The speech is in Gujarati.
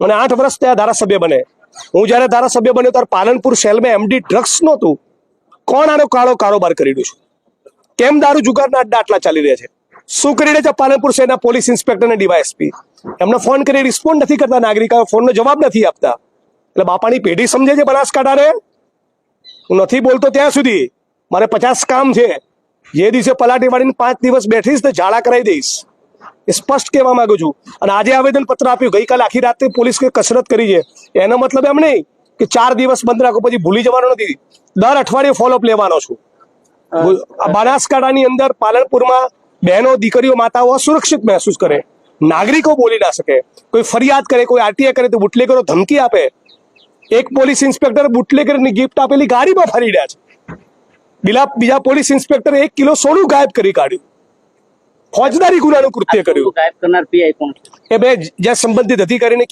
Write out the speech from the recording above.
મને આઠ વર્ષ ત્યાં ધારાસભ્ય બને. હું જ્યારે ધારાસભ્ય બન્યો ત્યારે પાલનપુર સેલમાં એમડી ડ્રગ્સ નહોતું. કોણ આનો કાળો કારોબાર કરી રહ્યું છે? કેમ દારૂ જુગારના આટલા ચાલી રહ્યા છે? શું કરી રહ્યા છે પાલનપુર શહેરના પોલીસ ઇન્સ્પેક્ટર અને ડીવાયએસપી? એમને ફોન કરી રિસ્પોન્ડ નથી કરતા નાગરિકો ફોનનો જવાબ નથી આપતા. એટલે બાપાની પેઢી સમજે છે બનાસકાંઠાને? હું નથી બોલતો ત્યાં સુધી. મારે પચાસ કામ છે. જે દિવસે પલાટી વાળીને પાંચ દિવસ બેઠીશ તો ઝાડા કરાવી દઈશ. સ્પષ્ટ કહેવા માંગુ છું. અને આજે આવેદન પત્ર આપ્યું. ગઈકાલે આખી રાતે પોલીસ કસરત કરી છે. એનો મતલબ એમ નહીં કે ચાર દિવસ બંધ રાખો પછી ભૂલી જવાનો નથી. દર અઠવાડિયે ફોલોઅપ લેવાનો છું. બનાસકાંઠાની અંદર પાલનપુરમાં બહેનો દીકરીઓ માતાઓ અસુરક્ષિત મહેસૂસ કરે. નાગરિકો બોલી ના શકે. કોઈ ફરિયાદ કરે કોઈ આરટીઆઈ કરે તો બુટલેગરો ધમકી આપે. એક પોલીસ ઇન્સ્પેક્ટર બુટલેગરની ગિફ્ટ આપેલી ગાડીમાં ફરી રહ્યા છે. બીજા બીજા પોલીસ ઇન્સ્પેક્ટરે એક કિલો સોનું ગાયબ કરી કાઢ્યું. ફોજદારી ગુનાનું કૃત્ય કર્યું. ગાયબ કરનાર પીઆઈ કોણ એ બે જ્યાં સંબંધિત અધિકારીને